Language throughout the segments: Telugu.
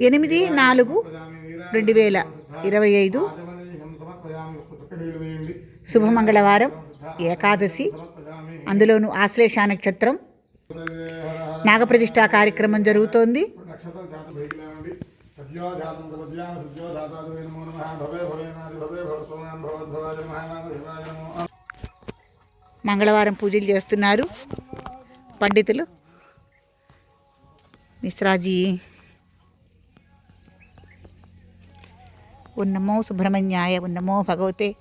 ఎనిమిది నాలుగు రెండు వేల ఇరవై ఐదు. శుభమంగళవారం. ఏకాదశి. అందులోనూ ఆశ్లేష నక్షత్రం. నాగప్రతిష్ఠా కార్యక్రమం జరుగుతోంది. మంగళవారం పూజలు చేస్తున్నారు. పండితులు? మిశ్రాజీ. ఉన్నమో సుబ్రహ్మణ్యాయ ఉన్నమో భగవతే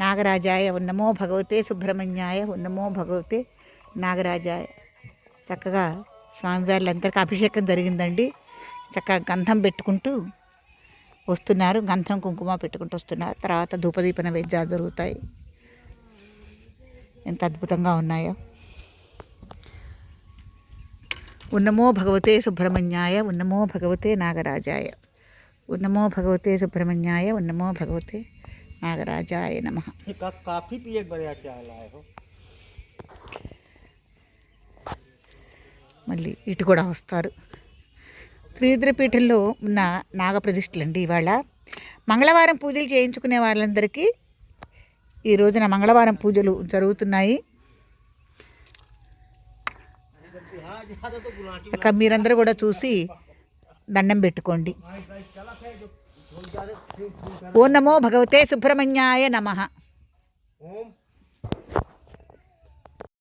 నాగరాజాయ ఉన్నమో భగవతే సుబ్రహ్మణ్యాయ ఉన్నమో భగవతే నాగరాజాయ. చక్కగా స్వామివార్లందరికీ అభిషేకం జరిగిందండి. చక్కగా గంధం పెట్టుకుంటూ వస్తున్నారు. గంధం కుంకుమ పెట్టుకుంటూ వస్తున్నారు. తర్వాత ధూపదీప నైవేద్యాలు జరుగుతాయి. ఎంత అద్భుతంగా ఉన్నాయో. ఉన్నమో భగవతే సుబ్రహ్మణ్యాయ ఉన్నమో భగవతే నాగరాజాయ ఉన్నమో భగవతే సుబ్రహ్మణ్యాయ ఉన్నమో భగవతే నాగరాజాయ నమ ये का, काफी पिए बढ़िया चाय लाए हो మళ్ళీ ఇటు కూడా వస్తారు త్రియుద్రపీఠంలో ఉన్న నాగప్రతిష్ఠలండి ఇవాళ మంగళవారం పూజలు చేయించుకునే వాళ్ళందరికీ ఈ రోజున మంగళవారం పూజలు జరుగుతున్నాయి ఇక మీరందరూ కూడా చూసి దండం పెట్టుకోండి. ఓ నమో భగవతే సుబ్రహ్మణ్యాయ నమ.